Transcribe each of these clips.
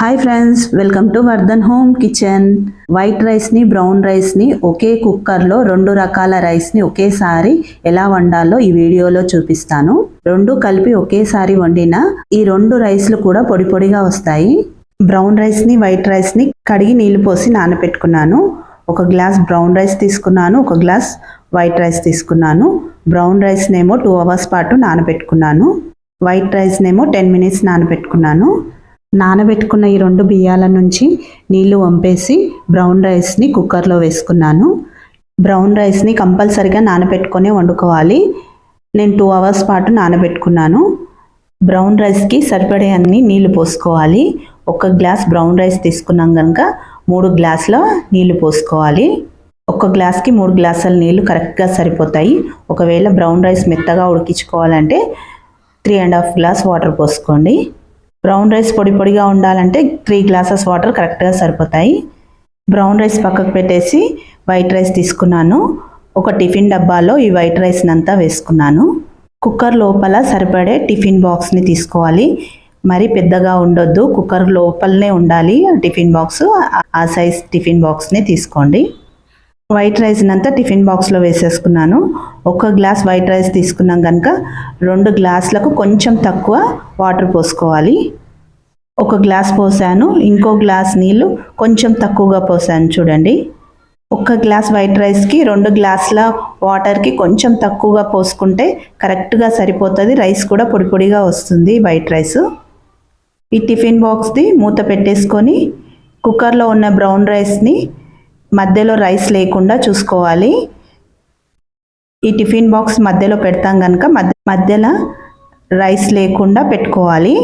Hi friends welcome to Vardhan home kitchen white రైస్ని brown రైస్ని ఒకే కుక్కర్లో రెండు రకాల రైస్ని ఒకేసారి ఎలా వండాలో ఈ వీడియోలో చూపిస్తాను. రెండు కలిపి ఒకేసారి వండిన ఈ రెండు రైస్లు కూడా పొడి పొడిగా వస్తాయి. బ్రౌన్ రైస్ని వైట్ రైస్ని కడిగి నీళ్ళు పోసి నానబెట్టుకున్నాను. ఒక గ్లాస్ బ్రౌన్ రైస్ తీసుకున్నాను ఒక గ్లాస్ వైట్ రైస్ తీసుకున్నాను. బ్రౌన్ రైస్నేమో టూ అవర్స్ పాటు నానబెట్టుకున్నాను. వైట్ రైస్నేమో టెన్ మినిట్స్ నానబెట్టుకున్నాను. నానబెట్టుకున్న ఈ రెండు బియ్యాల నుంచి నీళ్ళు వంపేసి బ్రౌన్ రైస్ని కుక్కర్లో వేసుకున్నాను. బ్రౌన్ రైస్ని కంపల్సరిగా నానబెట్టుకొని వండుకోవాలి. నేను టూ అవర్స్ పాటు నానబెట్టుకున్నాను. బ్రౌన్ రైస్కి సరిపడే అన్ని నీళ్ళు పోసుకోవాలి. ఒక గ్లాస్ బ్రౌన్ రైస్ తీసుకున్నాం కనుక మూడు గ్లాసుల నీళ్ళు పోసుకోవాలి. ఒక గ్లాస్కి మూడు గ్లాసుల నీళ్ళు కరెక్ట్గా సరిపోతాయి. ఒకవేళ బ్రౌన్ రైస్ మెత్తగా ఉడికించుకోవాలంటే three and half glass water పోసుకోండి. బ్రౌన్ రైస్ పొడి పొడిగా ఉండాలంటే త్రీ గ్లాసెస్ వాటర్ కరెక్ట్గా సరిపోతాయి. బ్రౌన్ రైస్ పక్కకు పెట్టేసి వైట్ రైస్ తీసుకున్నాను. ఒక టిఫిన్ డబ్బాలో ఈ వైట్ రైస్ని అంతా వేసుకున్నాను. కుక్కర్ లోపల సరిపడే టిఫిన్ బాక్స్ని తీసుకోవాలి. మరి పెద్దగా ఉండొద్దు. కుక్కర్ లోపలనే ఉండాలి టిఫిన్ బాక్స్. ఆ సైజ్ టిఫిన్ బాక్స్ని తీసుకోండి. వైట్ రైస్ని అంతా టిఫిన్ బాక్స్లో వేసేసుకున్నాను. ఒక గ్లాస్ వైట్ రైస్ తీసుకున్నాం కనుక రెండు గ్లాసులకు కొంచెం తక్కువ వాటర్ పోసుకోవాలి. ఒక గ్లాస్ పోసాను. ఇంకో గ్లాస్ నీళ్ళు కొంచెం తక్కువగా పోసాను చూడండి. ఒక గ్లాస్ వైట్ రైస్కి రెండు గ్లాసుల వాటర్కి కొంచెం తక్కువగా పోసుకుంటే కరెక్ట్గా సరిపోతుంది. రైస్ కూడా పొడి పొడిగా వస్తుంది వైట్ రైస్. ఈ టిఫిన్ బాక్స్ది మూత పెట్టేసుకొని కుక్కర్లో ఉన్న బ్రౌన్ రైస్ని మధ్యలో రైస్ లేకుండా చూసుకోవాలి. ఈ టిఫిన్ బాక్స్ మధ్యలో పెడతాం కనుక మధ్య మధ్యలో రైస్ లేకుండా పెట్టుకోవాలి.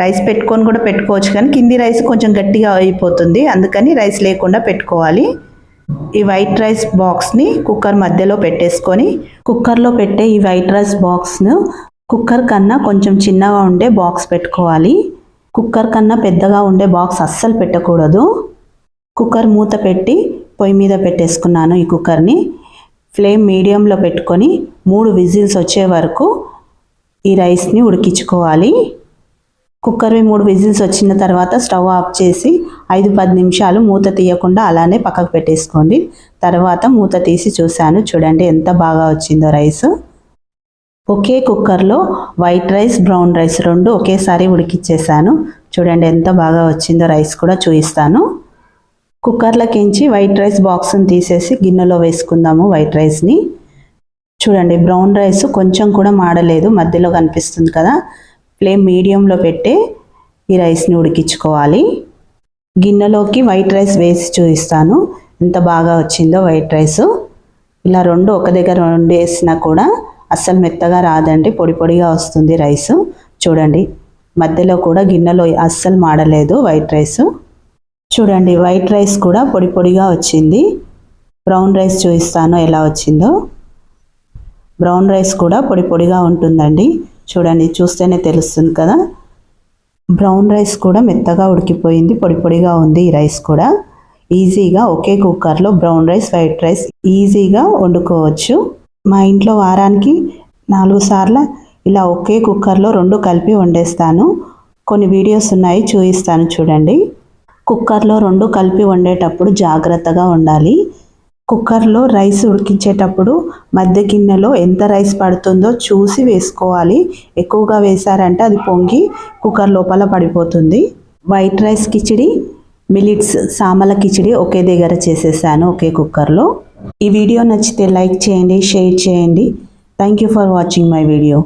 రైస్ పెట్టుకొని కూడా పెట్టుకోవచ్చు కానీ కింది రైస్ కొంచెం గట్టిగా అయిపోతుంది. అందుకని రైస్ లేకుండా పెట్టుకోవాలి. ఈ వైట్ రైస్ బాక్స్ని కుక్కర్ మధ్యలో పెట్టేసుకొని కుక్కర్లో పెట్టే ఈ వైట్ రైస్ బాక్స్ను కుక్కర్ కన్నా కొంచెం చిన్నగా ఉండే బాక్స్ పెట్టుకోవాలి. కుక్కర్ కన్నా పెద్దగా ఉండే బాక్స్ అస్సలు పెట్టకూడదు. కుక్కర్ మూత పెట్టి పొయ్యి మీద పెట్టేసుకున్నాను ఈ కుక్కర్ని. ఫ్లేమ్ మీడియంలో పెట్టుకొని మూడు విజిల్స్ వచ్చే వరకు ఈ రైస్ని ఉడికించుకోవాలి. కుక్కర్వి మూడు విజిల్స్ వచ్చిన తర్వాత స్టవ్ ఆఫ్ చేసి ఐదు పది నిమిషాలు మూత తీయకుండా అలానే పక్కకు పెట్టేసుకోండి. తర్వాత మూత తీసి చూశాను చూడండి ఎంత బాగా వచ్చిందో రైస్. ఒకే కుక్కర్లో వైట్ రైస్ బ్రౌన్ రైస్ రెండు ఒకేసారి ఉడికిచ్చేసాను. చూడండి ఎంత బాగా వచ్చిందో రైస్ కూడా చూపిస్తాను. కుక్కర్లకించి వైట్ రైస్ బాక్స్ని తీసేసి గిన్నెలో వేసుకుందాము వైట్ రైస్ని. చూడండి బ్రౌన్ రైస్ కొంచెం కూడా మాడలేదు మధ్యలో కనిపిస్తుంది కదా. ఫ్లేమ్ మీడియంలో పెట్టి ఈ రైస్ని ఉడికించుకోవాలి. గిన్నెలోకి వైట్ రైస్ వేసి చూపిస్తాను. ఎంత బాగా వచ్చిందో వైట్ రైస్. ఇలా రెండు ఒక దగ్గర రెండు వేసినా కూడా అస్సలు మెత్తగా రాదండి పొడి పొడిగా వస్తుంది రైస్. చూడండి మధ్యలో కూడా గిన్నెలో అస్సలు మాడలేదు వైట్ రైస్. చూడండి వైట్ రైస్ కూడా పొడి పొడిగా వచ్చింది. బ్రౌన్ రైస్ చూపిస్తాను ఎలా వచ్చిందో. బ్రౌన్ రైస్ కూడా పొడి పొడిగా ఉంటుందండి. చూడండి చూస్తేనే తెలుస్తుంది కదా. బ్రౌన్ రైస్ కూడా మెత్తగా ఉడికిపోయింది పొడి పొడిగా ఉంది ఈ రైస్ కూడా. ఈజీగా ఒకే కుక్కర్లో బ్రౌన్ రైస్ వైట్ రైస్ ఈజీగా వండుకోవచ్చు. మా ఇంట్లో వారానికి నాలుగు సార్లు ఇలా ఒకే కుక్కర్లో రెండు కలిపి వండేస్తాను. కొన్ని వీడియోస్ ఉన్నాయి చూపిస్తాను చూడండి. కుక్కర్లో రెండు కలిపి వండేటప్పుడు జాగ్రత్తగా ఉండాలి. కుక్కర్లో రైస్ ఉడికించేటప్పుడు మధ్య గిన్నెలో ఎంత రైస్ పడుతుందో చూసి వేసుకోవాలి. ఎక్కువగా వేశారంటే అది పొంగి కుక్కర్ లోపల పడిపోతుంది. వైట్ రైస్ కిచిడి మిలిట్స్ సామల కిచిడి ఒకే దగ్గర చేసేసాను ఒకే కుక్కర్లో. ఈ వీడియో నచ్చితే లైక్ చేయండి షేర్ చేయండి. Thank you for watching my video